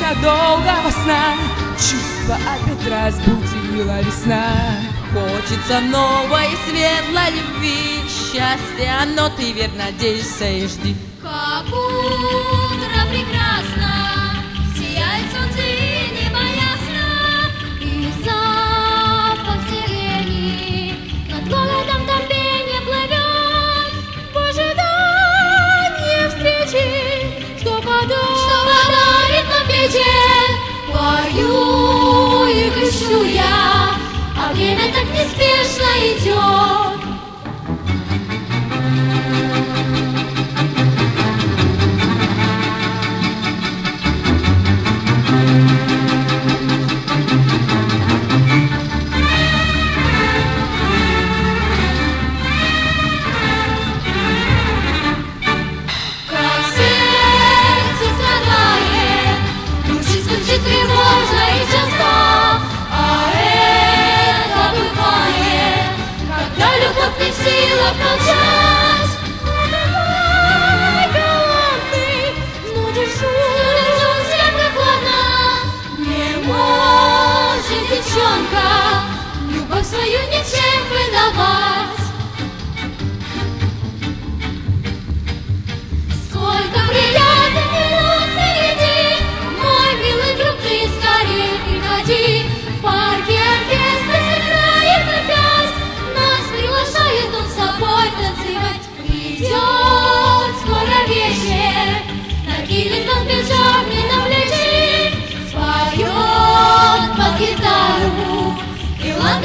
от долгого сна. Чувство опять разбудила весна. Хочется новой светлой любви. Счастья, но ты верно надейся и жди. Как утро прекрасно, вечер. Пою и кричу я, а время так неспешно идет.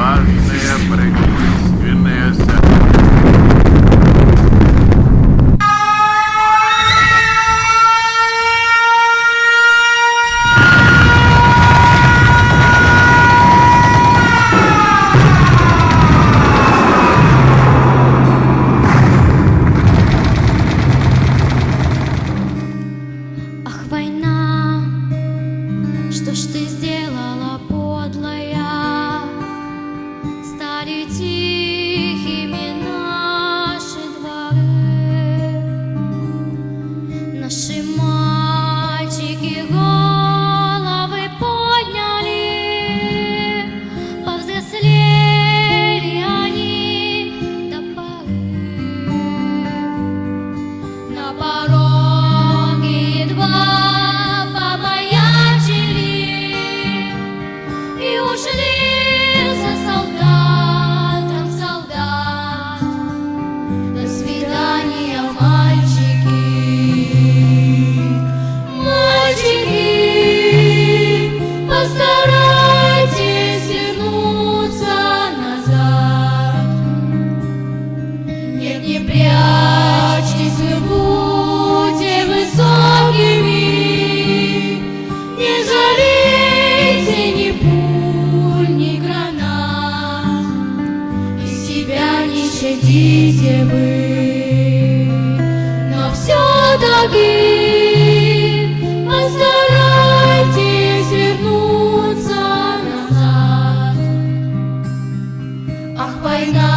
важное правительственное. Ах, война, что ж ты chez. Щадите вы, Но все-таки постарайтесь вернуться назад. Ах, война,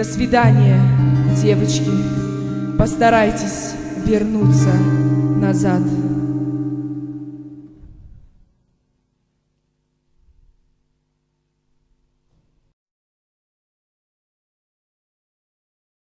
До свидания, девочки. Постарайтесь вернуться назад.